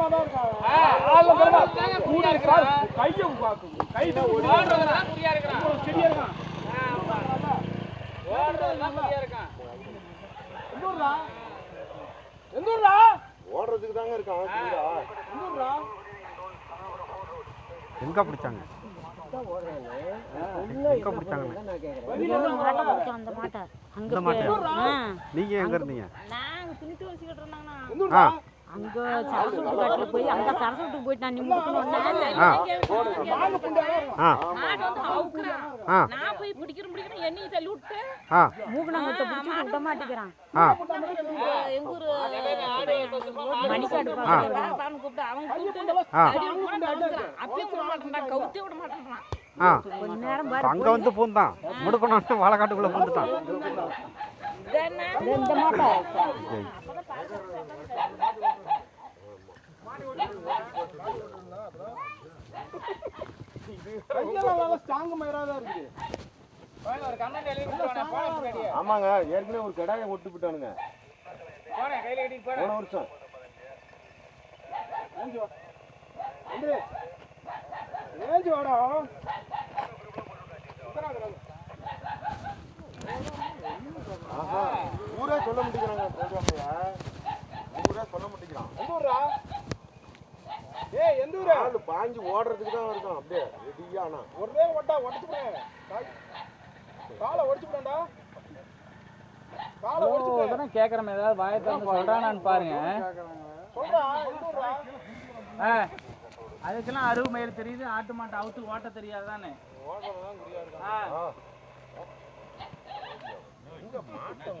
கூட இருக்கான் கையை பார்க்கும் கை தான் குறியா செடியா இருக்கான். ஊர்ரா ஓடுறதுக்கு தாங்க இருக்கான் எங்க பிடிச்சாங்க. நீங்க எங்க இருந்தீங்க? அங்க சரஸ்வதி காட்டுல போய் அங்க சரஸ்வதிக்கு போயிட்டு நான் நான் போய் பிடிக்கிறேன் பிடிக்கிறேன் என்னைய தள்ளி விட்டு ஆ. மூக்கணாங்கத்தை பிடிச்சி விட மாட்டேங்கிறான். எங்க ஊரு மணிக்காடு கூப்பிட்டு அவன் கூப்பிட்டு அப்பயே விட கவுத்தே விட மாட்டேன்றான். அங்க வந்து பூந்தான். முடுக்கணும்னு வாழைக்காட்டுக்குள்ள பூந்துட்டான். இந்த மாட்டை சரி. கையெல்லாம் நல்லா ஸ்ட்ராங் மயிரா தான் பின்னாடி ஆமாங்க ஏற்கனவே ஒரு கடாயை ஒட்டு விட்டானுங்க போன வருஷம். ஏஞ்சி வாடா. ஆஹா ஊரே சொல்ல மாட்டேங்கிறாங்க சொல்றாங்க ஊரே சொல்ல மாட்டேங்கிறான் எந்த ஊர்ரா ஏய் எந்த ஊரா ஆளு பாஞ்சு ஓடுறதுக்கு தான் இருக்கான் அப்படியே ரெடியா ஆனா ஒரே ஓட்டா உடச்சு போறேன் காலை உடச்சு போறேன்டா காலை உடச்சு போறேன் கேக்குறோம் ஏதாவது வாயை திறந்து சொல்றானான்னு பாருங்க. சொல்றா எந்த ஊர்ரா ஆ, அதுக்கெல்லாம் அறுவு மயில் தெரியுது. ஆட்டு மாட்டை அவுத்து ஓட்ட தெரியாது தானே மாட்டம்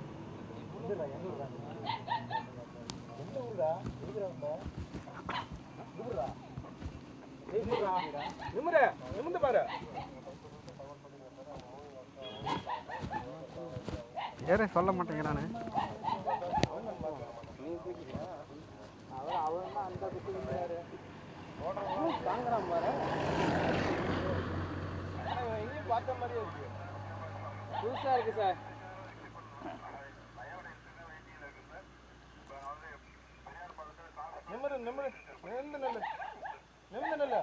ஏற்கனவே முடுக்கணப்ப வா மாடு மாடு பிடிச்சிட்டான் நிமிரு நிமிந்து பாரு. ஏற சொல்ல மாட்டேங்கிறானே எங்கேயும் பார்த்த மாதிரியே இருக்கு. புதுசா இருக்கு சார். നമ്മളെ നിന്നല്ലേ? നിന്നല്ലേ?